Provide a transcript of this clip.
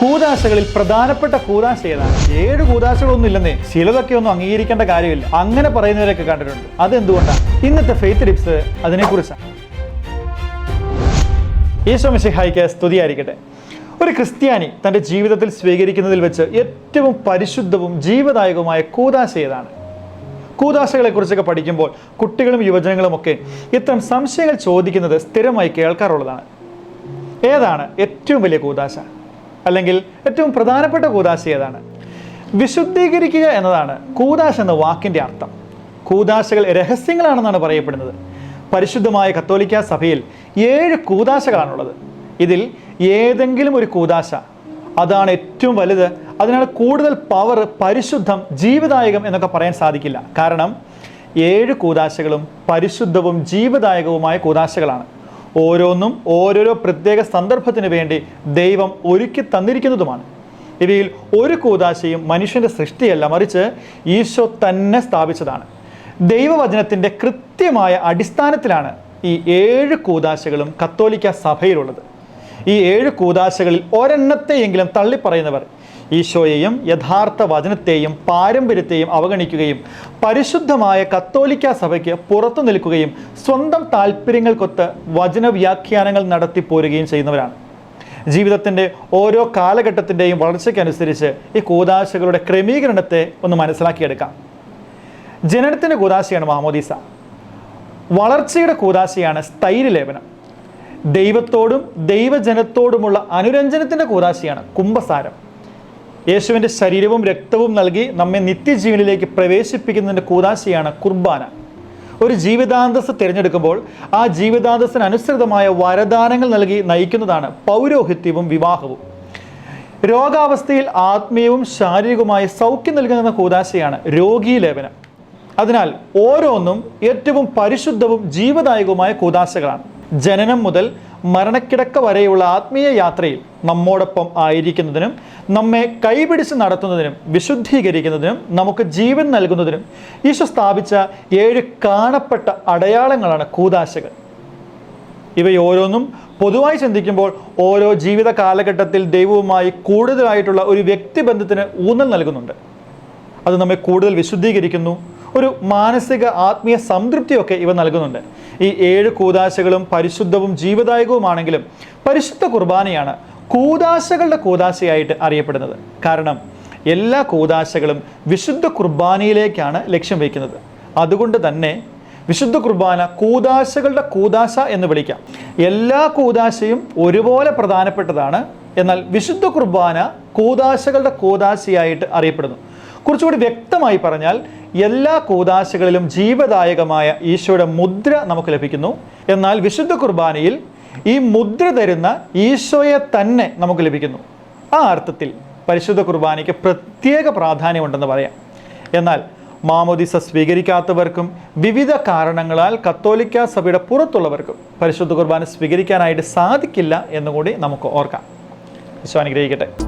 കൂതാശകളിൽ പ്രധാനപ്പെട്ട കൂതാശ ഏതാണ്? ഏഴ് കൂതാശകളൊന്നും ഇല്ലെന്നേ. ചിലതൊക്കെ ഒന്നും അംഗീകരിക്കേണ്ട കാര്യമില്ല. അങ്ങനെ പറയുന്നവരൊക്കെ കണ്ടിട്ടുണ്ട്. അതെന്തുകൊണ്ടാണ്? ഇന്നത്തെ ഫെയ്ത്ത് ടിപ്സ് അതിനെക്കുറിച്ചാണ്. ഈശോ മിശിഹായിക്ക് സ്തുതിയായിരിക്കട്ടെ. ഒരു ക്രിസ്ത്യാനി തന്റെ ജീവിതത്തിൽ സ്വീകരിക്കുന്നതിൽ വെച്ച് ഏറ്റവും പരിശുദ്ധവും ജീവദായകവുമായ കൂതാശ ഏതാണ്? കൂതാശകളെക്കുറിച്ചൊക്കെ പഠിക്കുമ്പോൾ കുട്ടികളും യുവജനങ്ങളും ഒക്കെ ഇത്തരം സംശയങ്ങൾ ചോദിക്കുന്നത് സ്ഥിരമായി കേൾക്കാറുള്ളതാണ്. ഏതാണ് ഏറ്റവും വലിയ കൂതാശ? അല്ലെങ്കിൽ ഏറ്റവും പ്രധാനപ്പെട്ട കൂതാശ ഏതാണ്? വിശുദ്ധീകരിക്കുക എന്നതാണ് കൂതാശ എന്ന വാക്കിന്റെ അർത്ഥം. കൂതാശകൾ രഹസ്യങ്ങളാണെന്നാണ് പറയപ്പെടുന്നത്. പരിശുദ്ധമായ കത്തോലിക്ക സഭയിൽ ഏഴ് കൂതാശകളാണുള്ളത് ഇതിൽ ഏതെങ്കിലും ഒരു കൂതാശ അതാണ് ഏറ്റവും വലുത് അതിനാൽ കൂടുതൽ പവർ പരിശുദ്ധം ജീവദായകം എന്നൊക്കെ പറയാൻ സാധിക്കില്ല. കാരണം ഏഴ് കൂതാശകളും പരിശുദ്ധവും ജീവദായകവുമായ കൂതാശകളാണ്. ഓരോന്നും ഓരോരോ പ്രത്യേക സന്ദർഭത്തിന് വേണ്ടി ദൈവം ഒരുക്കി തന്നിരിക്കുന്നതുമാണ്. ഇവയിൽ ഒരു കൂതാശയും മനുഷ്യന്റെ സൃഷ്ടിയല്ല മറിച്ച് ഈശോ തന്നെ സ്ഥാപിച്ചതാണ്. ദൈവവചനത്തിന്റെ കൃത്യമായ അടിസ്ഥാനത്തിലാണ് ഈ ഏഴ് കൂതാശകളും കത്തോലിക്ക സഭയിലുള്ളത്. ഈ ഏഴ് കൂതാശകളിൽ ഒരെണ്ണത്തെയെങ്കിലും തള്ളിപ്പറയുന്നവർ. ഈശോയെയും യഥാർത്ഥ വചനത്തെയും പാരമ്പര്യത്തെയും അവഗണിക്കുകയും പരിശുദ്ധമായ കത്തോലിക്ക സഭയ്ക്ക് പുറത്തു നിൽക്കുകയും സ്വന്തം താല്പര്യങ്ങൾക്കൊത്ത് വചനവ്യാഖ്യാനങ്ങൾ നടത്തി പോരുകയും ചെയ്യുന്നവരാണ്. ജീവിതത്തിന്റെ ഓരോ കാലഘട്ടത്തിന്റെയും വളർച്ചയ്ക്കനുസരിച്ച് ഈ കൂതാശകളുടെ ക്രമീകരണത്തെ ഒന്ന് മനസ്സിലാക്കിയെടുക്കാം. ജനനത്തിന്റെ കൂതാശയാണ് മാമോദീസ. വളർച്ചയുടെ കൂതാശയാണ് സ്ഥൈര്യലേപനം. ദൈവത്തോടും ദൈവജനത്തോടുമുള്ള അനുരഞ്ജനത്തിന്റെ കൂതാശിയാണ് കുംഭസാരം. യേശുവിന്റെ ശരീരവും രക്തവും നൽകി നമ്മെ നിത്യജീവനിലേക്ക് പ്രവേശിപ്പിക്കുന്നതിന്റെ കൂതാശിയാണ് കുർബാന. ഒരു ജീവിതാന്തസ് തിരഞ്ഞെടുക്കുമ്പോൾ ആ ജീവിതാന്തസ്സിന് അനുസൃതമായ വരദാനങ്ങൾ നൽകി നയിക്കുന്നതാണ് പൗരോഹിത്യവും വിവാഹവും. രോഗാവസ്ഥയിൽ ആത്മീയവും ശാരീരികവുമായ സൗഖ്യം നൽകുന്ന കൂതാശയാണ് രോഗീലേപനം അതിനാൽ ഓരോന്നും ഏറ്റവും പരിശുദ്ധവും ജീവദായകവുമായ കൂതാശകളാണ്. ജനനം മുതൽ മരണക്കിടക്ക വരെയുള്ള ആത്മീയ യാത്രയിൽ നമ്മോടൊപ്പം ആയിരിക്കുന്നതിനും നമ്മെ കൈപിടിച്ച് നടത്തുന്നതിനും വിശുദ്ധീകരിക്കുന്നതിനും നമുക്ക് ജീവൻ നൽകുന്നതിനും ഈശോ സ്ഥാപിച്ച ഏഴ് കാണപ്പെട്ട അടയാളങ്ങളാണ് കൂതാശകൾ ഇവയോരോന്നും പൊതുവായി ചിന്തിക്കുമ്പോൾ ഓരോ ജീവിത കാലഘട്ടത്തിൽ ദൈവവുമായി കൂടുതലായിട്ടുള്ള ഒരു വ്യക്തിബന്ധത്തിന് ഊന്നൽ നൽകുന്നുണ്ട്. അത് നമ്മെ കൂടുതൽ വിശുദ്ധീകരിക്കുന്നു ഒരു മാനസിക ആത്മീയ സംതൃപ്തിയൊക്കെ ഇവ നൽകുന്നുണ്ട്. ഈ ഏഴ് കൂതാശകളും പരിശുദ്ധവും ജീവദായകവുമാണെങ്കിലും പരിശുദ്ധ കുർബാനയാണ് കൂതാശകളുടെ കൂതാശയായിട്ട് അറിയപ്പെടുന്നത്. കാരണം എല്ലാ കൂതാശകളും വിശുദ്ധ കുർബാനയിലേക്കാണ് ലക്ഷ്യം വയ്ക്കുന്നത്. അതുകൊണ്ട് തന്നെ വിശുദ്ധ കുർബാന കൂതാശകളുടെ കൂതാശ എന്ന് വിളിക്കാം. എല്ലാ കൂതാശയും ഒരുപോലെ പ്രധാനപ്പെട്ടതാണ്. എന്നാൽ വിശുദ്ധ കുർബാന കൂതാശകളുടെ കൂതാശയായിട്ട് അറിയപ്പെടുന്നു. കുറച്ചുകൂടി വ്യക്തമായി പറഞ്ഞാൽ എല്ലാ കൂതാശകളിലും ജീവദായകമായ ഈശോയുടെ മുദ്ര നമുക്ക് ലഭിക്കുന്നു. എന്നാൽ വിശുദ്ധ കുർബാനയിൽ ഈ മുദ്ര തരുന്ന ഈശോയെ തന്നെ നമുക്ക് ലഭിക്കുന്നു. ആ അർത്ഥത്തിൽ പരിശുദ്ധ കുർബാനയ്ക്ക് പ്രത്യേക പ്രാധാന്യമുണ്ടെന്ന് പറയാം. എന്നാൽ മാമോദിസ സ്വീകരിക്കാത്തവർക്കും വിവിധ കാരണങ്ങളാൽ കത്തോലിക്ക സഭയുടെ പുറത്തുള്ളവർക്കും പരിശുദ്ധ കുർബാന സ്വീകരിക്കാനായിട്ട് സാധിക്കില്ല എന്നുകൂടി നമുക്ക് ഓർക്കാം. വിശ്വാസം അനുഗ്രഹിക്കട്ടെ.